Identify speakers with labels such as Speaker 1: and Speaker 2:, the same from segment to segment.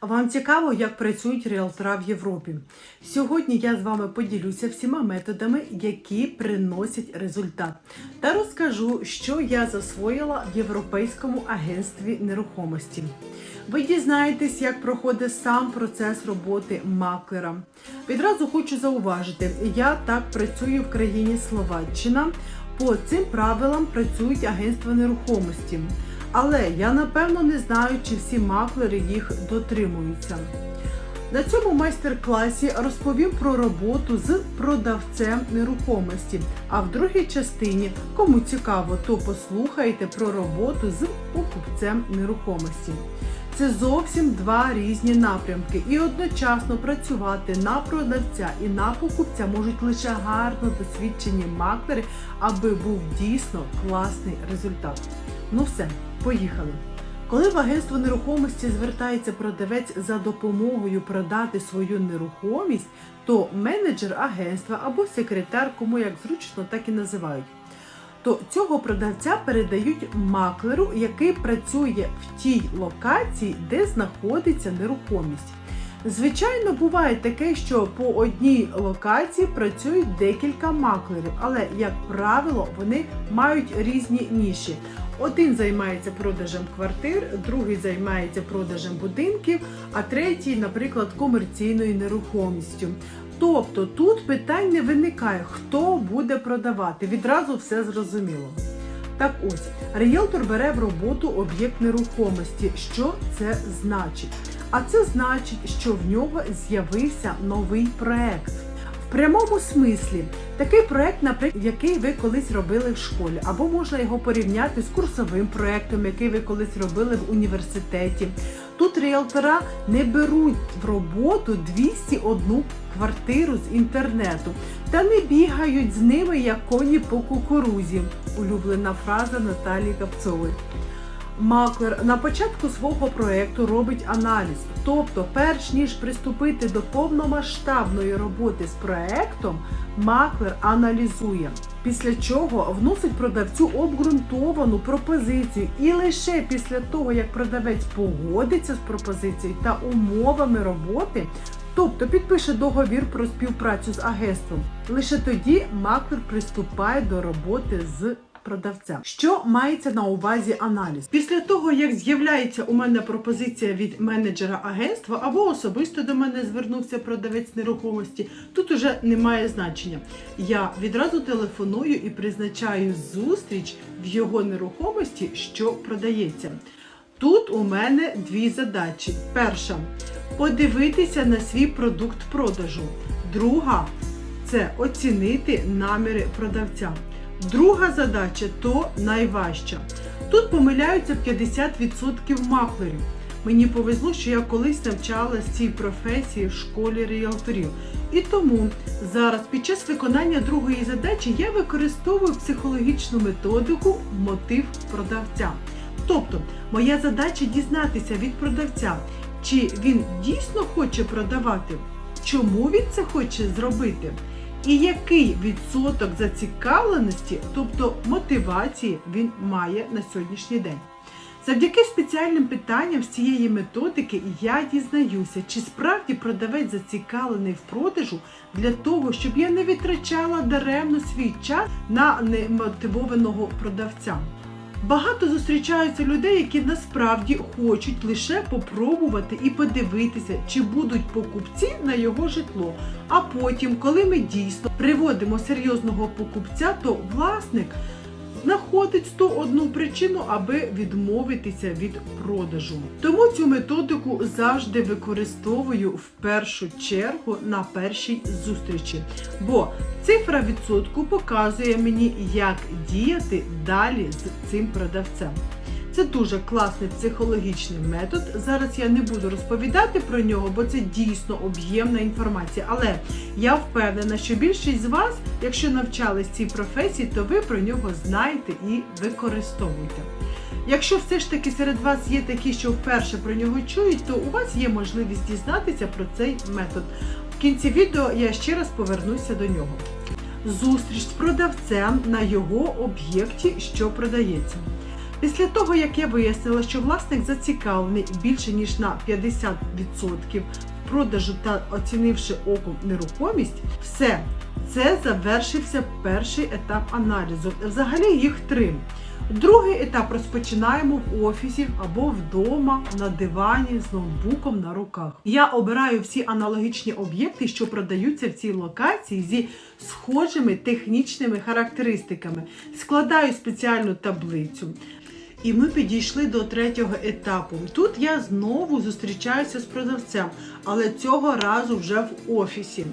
Speaker 1: Вам цікаво, як працюють ріалтора в Європі? Сьогодні я з вами поділюся всіма методами, які приносять результат, та розкажу, що я засвоїла в Європейському агентстві нерухомості. Ви дізнаєтесь, як проходить сам процес роботи маклера. Відразу хочу зауважити, я так працюю в країні Словаччина. По цим правилам працюють агентства нерухомості. Але я напевно не знаю, чи всі маклери їх дотримуються. На цьому майстер-класі розповім про роботу з продавцем нерухомості. А в другій частині, кому цікаво, то послухайте про роботу з покупцем нерухомості. Це зовсім два різні напрямки, і одночасно працювати на продавця і на покупця можуть лише гарно досвідчені маклери, аби був дійсно класний результат. Ну все, поїхали. Коли в агентство нерухомості звертається продавець за допомогою продати свою нерухомість, то менеджер агентства або секретар, кому як зручно, так і називають. То цього продавця передають маклеру, який працює в тій локації, де знаходиться нерухомість. Звичайно, буває таке, що по одній локації працюють декілька маклерів, але, як правило, вони мають різні ніші. Один займається продажем квартир, другий займається продажем будинків, а третій, наприклад, комерційною нерухомістю. Тобто тут питань не виникає, хто буде продавати. Відразу все зрозуміло. Так ось, ріелтор бере в роботу об'єкт нерухомості. Що це значить? А це значить, що в нього з'явився новий проект. В прямому смислі такий проект, наприклад, який ви колись робили в школі, або можна його порівняти з курсовим проектом, який ви колись робили в університеті. Тут ріелтора не беруть в роботу 201 квартиру з інтернету та не бігають з ними як коні по кукурузі. Улюблена фраза Наталії Капцової. Маклер на початку свого проекту робить аналіз. Тобто, перш ніж приступити до повномасштабної роботи з проектом, маклер аналізує, після чого вносить продавцю обґрунтовану пропозицію. І лише після того, як продавець погодиться з пропозицією та умовами роботи, тобто підпише договір про співпрацю з агентством, лише тоді маклер приступає до роботи з продавця. Що мається на увазі аналіз? Після того, як з'являється у мене пропозиція від менеджера агентства або особисто до мене звернувся продавець нерухомості, тут уже немає значення. Я відразу телефоную і призначаю зустріч в його нерухомості, що продається. Тут у мене дві задачі. Перша подивитися на свій продукт продажу. Друга це оцінити наміри продавця. Друга задача то найважча. Тут помиляються 50% маклерів. Мені повезло, що я колись навчалась цій професії в школі ріелторів. І тому зараз під час виконання другої задачі я використовую психологічну методику мотив продавця. Тобто, моя задача дізнатися від продавця, чи він дійсно хоче продавати, чому він це хоче зробити. І який відсоток зацікавленості, тобто мотивації, він має на сьогоднішній день? Завдяки спеціальним питанням з цієї методики я дізнаюся, чи справді продавець зацікавлений в продажу для того, щоб я не витрачала даремно свій час на немотивованого продавця. Багато зустрічаються людей, які насправді хочуть лише попробувати і подивитися, чи будуть покупці на його житло. А потім, коли ми дійсно приводимо серйозного покупця, то власник знаходить 101 причину, аби відмовитися від продажу. Тому цю методику завжди використовую в першу чергу на першій зустрічі. Бо цифра відсотку показує мені, як діяти далі з цим продавцем. Це дуже класний психологічний метод. Зараз я не буду розповідати про нього, бо це дійсно об'ємна інформація. Але я впевнена, що більшість з вас, якщо навчались цій професії, то ви про нього знаєте і використовуєте. Якщо все ж таки серед вас є такі, що вперше про нього чують, то у вас є можливість дізнатися про цей метод. В кінці відео я ще раз повернуся до нього. Зустріч з продавцем на його об'єкті, що продається. Після того, як я вияснила, що власник зацікавлений більше ніж на 50% в продажу та оцінивши оком нерухомість, все, це завершився перший етап аналізу. Взагалі їх три. Другий етап розпочинаємо в офісі або вдома на дивані з ноутбуком на руках. Я обираю всі аналогічні об'єкти, що продаються в цій локації зі схожими технічними характеристиками. Складаю спеціальну таблицю. І ми підійшли до третього етапу. Тут я знову зустрічаюся з продавцем, але цього разу вже в офісі.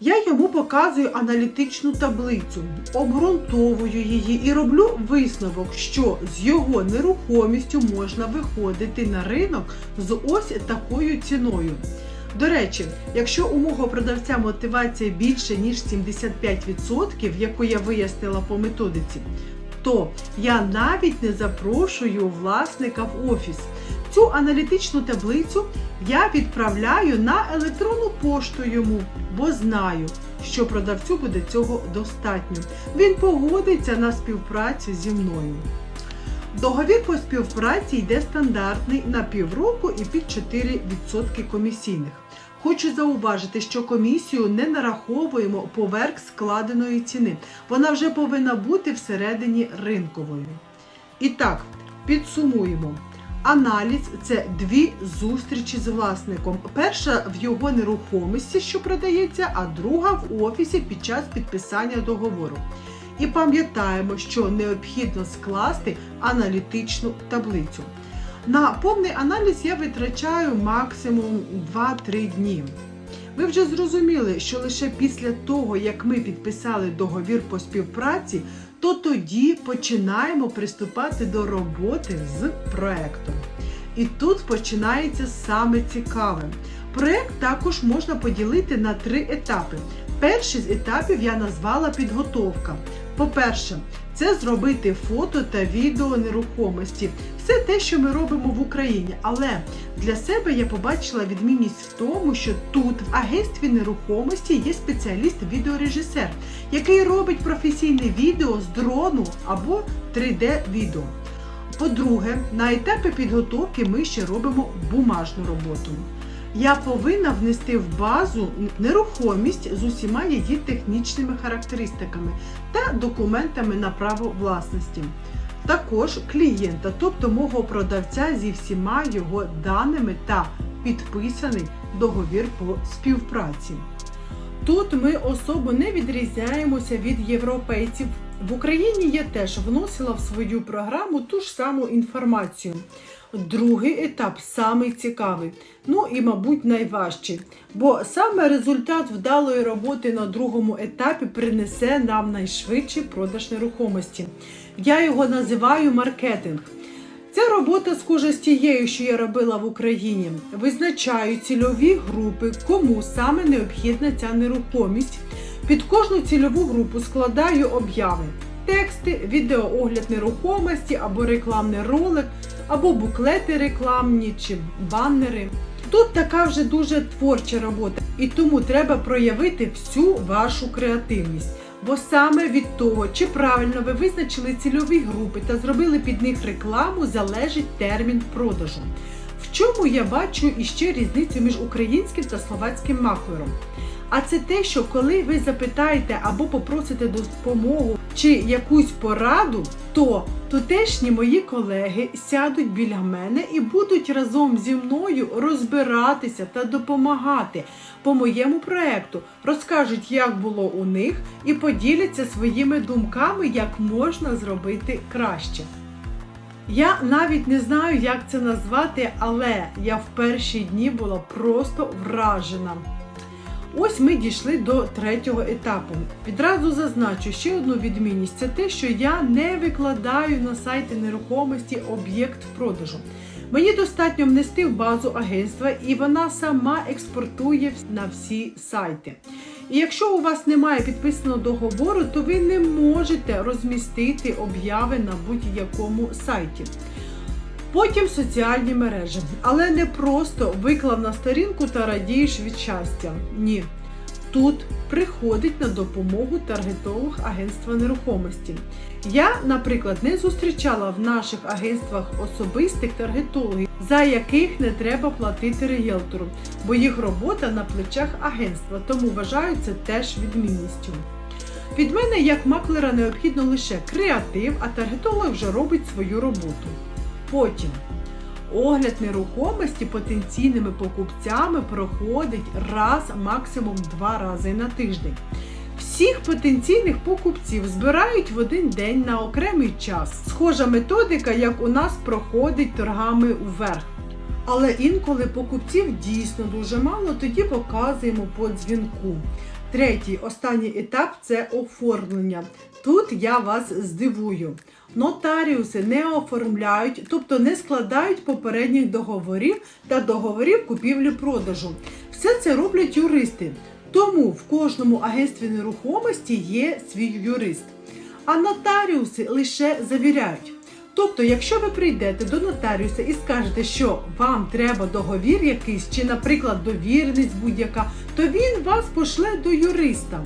Speaker 1: Я йому показую аналітичну таблицю, обґрунтовую її і роблю висновок, що з його нерухомістю можна виходити на ринок з ось такою ціною. До речі, якщо у мого продавця мотивація більше ніж 75%, яку я вияснила по методиці, то я навіть не запрошую власника в офіс. Цю аналітичну таблицю я відправляю на електронну пошту йому, бо знаю, що продавцю буде цього достатньо. Він погодиться на співпрацю зі мною. Договір по співпраці йде стандартний на півроку і під 4% комісійних. Хочу зауважити, що комісію не нараховуємо поверх складеної ціни. Вона вже повинна бути всередині ринкової. І так, підсумуємо. Аналіз це дві зустрічі з власником. Перша в його нерухомості, що продається, а друга в офісі під час підписання договору. І пам'ятаємо, що необхідно скласти аналітичну таблицю. На повний аналіз я витрачаю максимум 2-3 дні. Ви вже зрозуміли, що лише після того, як ми підписали договір по співпраці, то тоді починаємо приступати до роботи з проектом. І тут починається саме цікаве. Проект також можна поділити на три етапи. Перший з етапів я назвала підготовка. По-перше, це зробити фото та відео нерухомості. Все те, що ми робимо в Україні. Але для себе я побачила відмінність в тому, що тут в агентстві нерухомості є спеціаліст-відеорежисер, який робить професійне відео з дрону або 3D-відео. По-друге, на етапі підготовки ми ще робимо бумажну роботу. Я повинна внести в базу нерухомість з усіма її технічними характеристиками та документами на право власності. Також клієнта, тобто мого продавця зі всіма його даними та підписаний договір по співпраці. Тут ми особо не відрізняємося від європейців. В Україні я теж вносила в свою програму ту ж саму інформацію. Другий етап самий цікавий, ну і, мабуть, найважчий. Бо саме результат вдалої роботи на другому етапі принесе нам найшвидший продаж нерухомості. Я його називаю маркетинг. Ця робота схожа з тією, що я робила в Україні. Визначаю цільові групи, кому саме необхідна ця нерухомість. Під кожну цільову групу складаю обяви, тексти, відеоогляд нерухомості або рекламний ролик, або буклети рекламні чи баннери. Тут така вже дуже творча робота, і тому треба проявити всю вашу креативність. Бо саме від того, чи правильно ви визначили цільові групи та зробили під них рекламу, залежить термін продажу. В чому я бачу іще різницю між українським та словацьким маклером? А це те, що коли ви запитаєте або попросите допомогу чи якусь пораду, то тутешні мої колеги сядуть біля мене і будуть разом зі мною розбиратися та допомагати по моєму проекту, розкажуть, як було у них, і поділяться своїми думками, як можна зробити краще. Я навіть не знаю, як це назвати, але я в перші дні була просто вражена. Ось ми дійшли до третього етапу. Відразу зазначу ще одну відмінність: це те, що я не викладаю на сайти нерухомості об'єкт в продажу. Мені достатньо внести в базу агентства, і вона сама експортує на всі сайти. І якщо у вас немає підписаного договору, то ви не можете розмістити обяви на будь-якому сайті. Потім соціальні мережі. Але не просто виклав на сторінку та радієш від щастя. Ні. Тут приходить на допомогу таргетолог агентства нерухомості. Я, наприклад, не зустрічала в наших агентствах особистих таргетологів, за яких не треба платити ріелтору, бо їх робота на плечах агентства, тому вважаю це теж відмінністю. Від мене, як маклера, необхідно лише креатив, а таргетолог вже робить свою роботу. Потім огляд нерухомості потенційними покупцями проходить раз, максимум два рази на тиждень. Всіх потенційних покупців збирають в один день на окремий час. Схожа методика, як у нас проходить торгами вверх. Але інколи покупців дійсно дуже мало, тоді показуємо по дзвінку. Третій, останній етап це оформлення. Тут я вас здивую. Нотаріуси не оформляють, тобто не складають попередніх договорів та договорів купівлі-продажу. Все це роблять юристи. Тому в кожному агентстві нерухомості є свій юрист. А нотаріуси лише завіряють. Тобто, якщо ви прийдете до нотаріуса і скажете, що вам треба договір якийсь, чи, наприклад, довіреність будь-яка, то він вас пошле до юриста.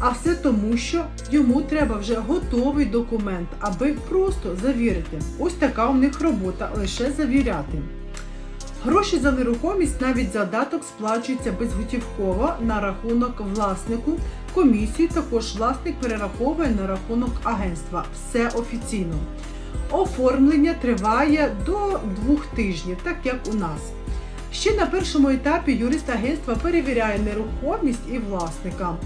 Speaker 1: А все тому, що йому треба вже готовий документ, аби просто завірити. Ось така у них робота лише завіряти. Гроші за нерухомість навіть задаток сплачується безготівково на рахунок власнику. Комісію також власник перераховує на рахунок агентства. Все офіційно. Оформлення триває до двох тижнів, так як у нас. Ще на першому етапі юрист агентства перевіряє нерухомість і власника.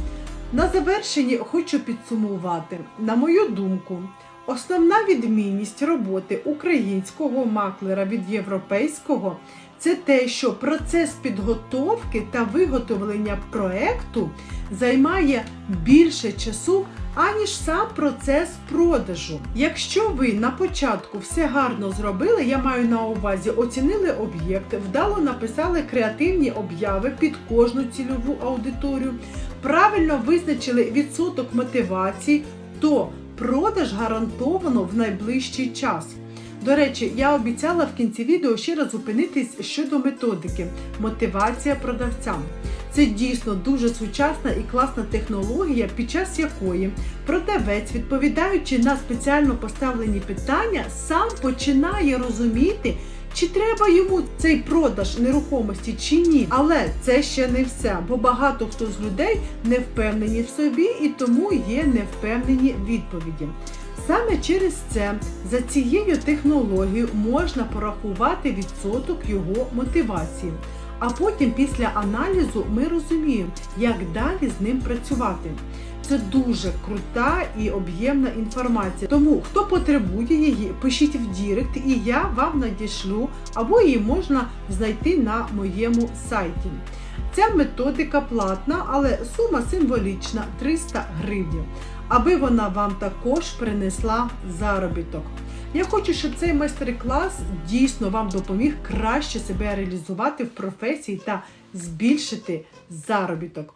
Speaker 1: На завершенні хочу підсумувати. На мою думку, основна відмінність роботи українського маклера від європейського це те, що процес підготовки та виготовлення проекту займає більше часу, аніж сам процес продажу. Якщо ви на початку все гарно зробили, я маю на увазі, оцінили об'єкт, вдало написали креативні обяви під кожну цільову аудиторію, правильно визначили відсоток мотивації, то продаж гарантовано в найближчий час. До речі, я обіцяла в кінці відео ще раз зупинитись щодо методики мотивація продавцям. Це дійсно дуже сучасна і класна технологія, під час якої продавець, відповідаючи на спеціально поставлені питання, сам починає розуміти, чи треба йому цей продаж нерухомості чи ні. Але це ще не все, бо багато хто з людей не впевнені в собі і тому є невпевнені відповіді. Саме через це за цією технологією можна порахувати відсоток його мотивації. А потім, після аналізу, ми розуміємо, як далі з ним працювати. Це дуже крута і об'ємна інформація. Тому, хто потребує її, пишіть в Дірект, і я вам надішлю, або її можна знайти на моєму сайті. Ця методика платна, але сума символічна 300 гривень, аби вона вам також принесла заробіток. Я хочу, щоб цей майстер-клас дійсно вам допоміг краще себе реалізувати в професії та збільшити заробіток.